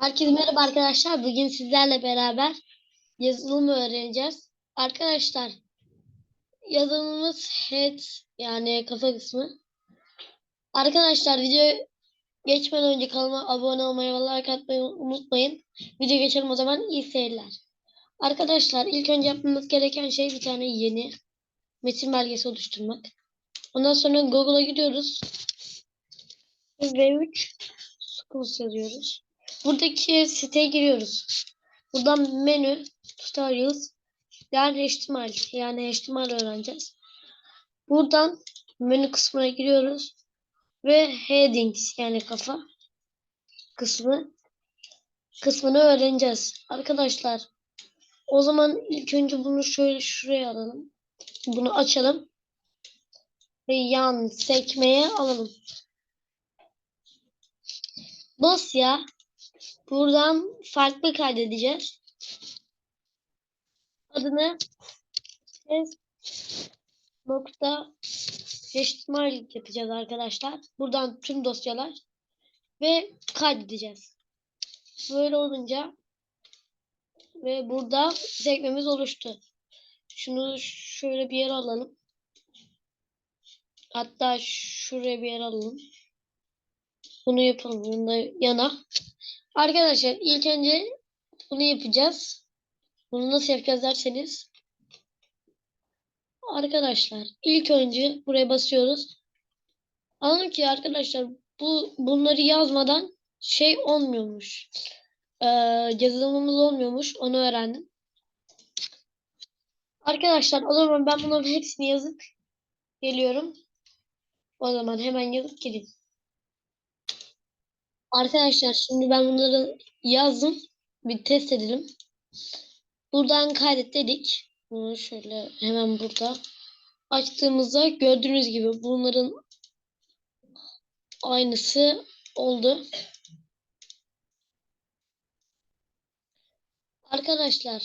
Herkese merhaba arkadaşlar. Bugün sizlerle beraber yazılımı öğreneceğiz. Arkadaşlar yazılımımız head yani kafa kısmı. Arkadaşlar video geçmeden önce kanalıma abone olmayı ve like atmayı unutmayın. Video geçelim o zaman iyi seyirler. Arkadaşlar ilk önce yapmamız gereken şey bir tane yeni metin belgesi oluşturmak. Ondan sonra Google'a gidiyoruz. V3 Schools yazıyoruz. Buradaki siteye giriyoruz. Buradan menü, tutorials, yani HTML, yani HTML öğreneceğiz. Buradan menü kısmına giriyoruz. Ve headings yani kafa kısmı kısmını öğreneceğiz. Arkadaşlar o zaman ilk önce bunu şöyle şuraya alalım. Bunu açalım. Ve yan sekmeye alalım. Dosya Buradan farklı kaydedeceğiz. Adını test nokta HTML yapacağız arkadaşlar. Buradan tüm dosyalar ve kaydedeceğiz. Böyle olunca ve burada sekmemiz oluştu. Şunu şöyle bir yere alalım. Hatta şuraya bir yere alalım. Bunu yapalım. Bunu yana. Arkadaşlar ilk önce bunu yapacağız. Bunu nasıl yapacağız derseniz. Arkadaşlar ilk önce buraya basıyoruz. Anladım ki arkadaşlar bu bunları yazmadan şey olmuyormuş. Ee, yazılımımız olmuyormuş. Onu öğrendim. Arkadaşlar o zaman ben bunların hepsini yazıp geliyorum. O zaman hemen yazıp geleyim. Arkadaşlar şimdi ben bunları yazdım. Bir test edelim. Buradan kaydet dedik. Bunu şöyle hemen burada açtığımızda gördüğünüz gibi bunların aynısı oldu. Arkadaşlar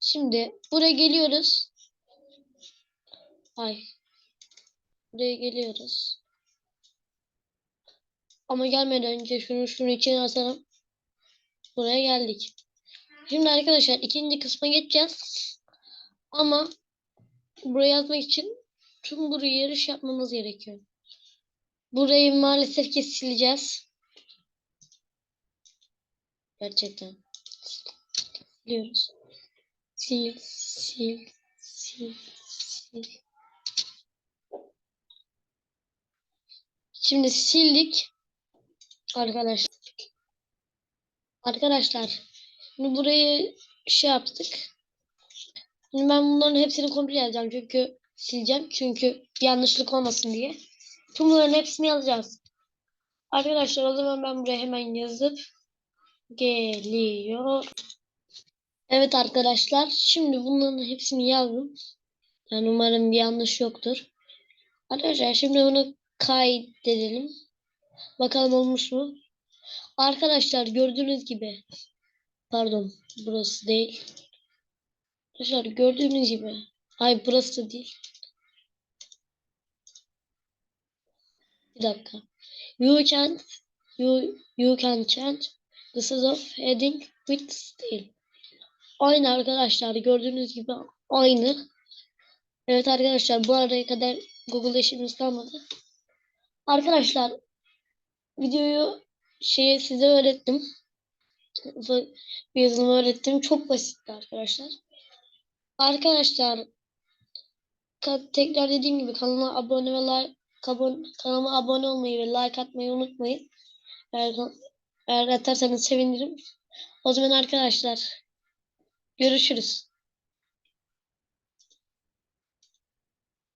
şimdi buraya geliyoruz. Ay. Buraya geliyoruz. Ama gelmeden önce şunu şunu içine atalım. Buraya geldik. Şimdi arkadaşlar ikinci kısma geçeceğiz. Ama buraya yazmak için tüm burayı yarış yapmamız gerekiyor. Burayı maalesef ki. Gerçekten. Siliyoruz. Sil, sil, sil, sil. Şimdi sildik. Arkadaşlar. Arkadaşlar. Şimdi burayı şey yaptık. Şimdi ben bunların hepsini komple yazacağım. Çünkü sileceğim. Çünkü yanlışlık olmasın diye. Tüm bunların hepsini yazacağız. Arkadaşlar o zaman ben buraya hemen yazıp geliyor. Evet arkadaşlar. Şimdi bunların hepsini yazdım. Yani umarım bir yanlış yoktur. Arkadaşlar şimdi bunu kaydedelim. Bakalım olmuş mu? Arkadaşlar gördüğünüz gibi pardon burası değil. Arkadaşlar gördüğünüz gibi hayır burası da değil. Bir dakika. You can you, you can change the size of heading with style. Aynı arkadaşlar gördüğünüz gibi aynı. Evet arkadaşlar bu araya kadar Google işimiz kalmadı. Arkadaşlar videoyu şeye size öğrettim. Bir yazılımı öğrettim. Çok basitti arkadaşlar. Arkadaşlar tekrar dediğim gibi kanalıma abone ve like kanalıma abone olmayı ve like atmayı unutmayın. Eğer, eğer atarsanız sevinirim. O zaman arkadaşlar görüşürüz.